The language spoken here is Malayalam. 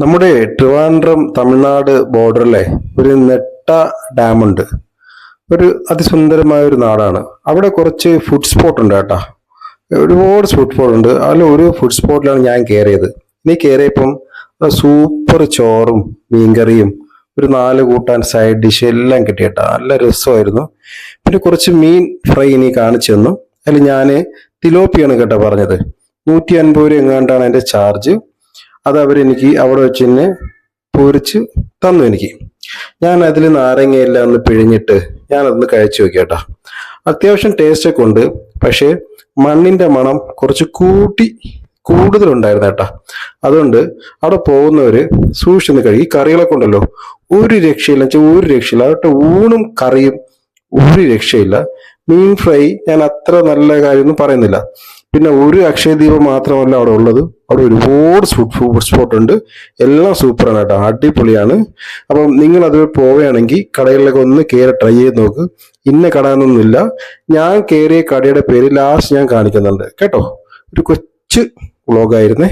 നമ്മുടെ ട്രിവാൻഡ്രം തമിഴ്നാട് ബോർഡറിലെ ഒരു നെട്ട ഡാമുണ്ട്. ഒരു അതിസുന്ദരമായ ഒരു നാടാണ്. അവിടെ കുറച്ച് ഫുഡ് സ്പോട്ട് ഉണ്ട് കേട്ടാ. ഒരുപാട് ഫുഡ് സ്പോട്ട് ഉണ്ട്. അതിൽ ഒരു ഫുഡ് സ്പോട്ടിലാണ് ഞാൻ കയറിയത് നീ കയറിയപ്പം സൂപ്പർ ചോറും മീൻകറിയും ഒരു നാല് കൂട്ടാൻ സൈഡ് ഡിഷ് എല്ലാം കിട്ടി കിട്ടിയേട്ടാ നല്ല രസമായിരുന്നു. പിന്നെ കുറച്ച് മീൻ ഫ്രൈ നീ കാണിച്ചു തന്നു. അതിൽ ഞാൻ തിലോപ്പിയാണ് കേട്ടോ പറഞ്ഞത്. നൂറ്റി അൻപത് രൂപ എങ്ങാണ്ടാണ് അതിന്റെ ചാർജ് അത് അവരെനിക്ക് അവിടെ വെച്ച് തന്നെ പൊരിച്ച് തന്നു എനിക്ക്. ഞാൻ അതിൽ നാരങ്ങയെല്ലാം ഒന്ന് പിഴിഞ്ഞിട്ട് ഞാൻ അതൊന്ന് കഴിച്ചു നോക്കി കേട്ടോ അത്യാവശ്യം ടേസ്റ്റ് ഒക്കെ ഉണ്ട് പക്ഷേ മണ്ണിന്റെ മണം കുറച്ച് കൂട്ടി കൂടുതലുണ്ടായിരുന്നു കേട്ടാ അതുകൊണ്ട് അവിടെ പോകുന്നവര് സൂക്ഷിച്ച് കഴുകി കറികളൊക്കെ ഉണ്ടല്ലോ ഒരു രക്ഷയില്ല വെച്ചാൽ ഒരു രക്ഷയില്ല. അവരുടെ ഊണും കറിയും ഒരു രക്ഷയില്ല. മീൻ ഫ്രൈ ഞാൻ അത്ര നല്ല കാര്യമൊന്നും പറയുന്നില്ല. പിന്നെ ഒരു അക്ഷയദീപം മാത്രമല്ല അവിടെ ഉള്ളത്. അവിടെ ഒരുപാട് ഫുഡ് സ്പോട്ട് ഉണ്ട്. എല്ലാം സൂപ്പറാണ് കേട്ടോ. അടിപൊളിയാണ്. അപ്പം നിങ്ങൾ അത് പോവുകയാണെങ്കിൽ കടകളിലൊക്കെ ഒന്ന് കയറി ട്രൈ ചെയ്ത് നോക്ക്. ഇന്ന കട എന്നൊന്നുമില്ല ഞാൻ കയറിയ കടയുടെ പേര് ലാസ്റ്റ് ഞാൻ കാണിക്കുന്നുണ്ട്. കേട്ടോ? ഒരു കൊച്ചു വ്ളോഗായിരുന്നേ